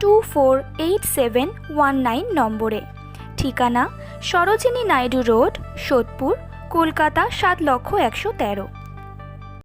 two four eight seven one nine নম্বরে। ঠিকানা Sarojini Naidu road, Sodepur, Kolkata সাত লক্ষ একশো তেরো।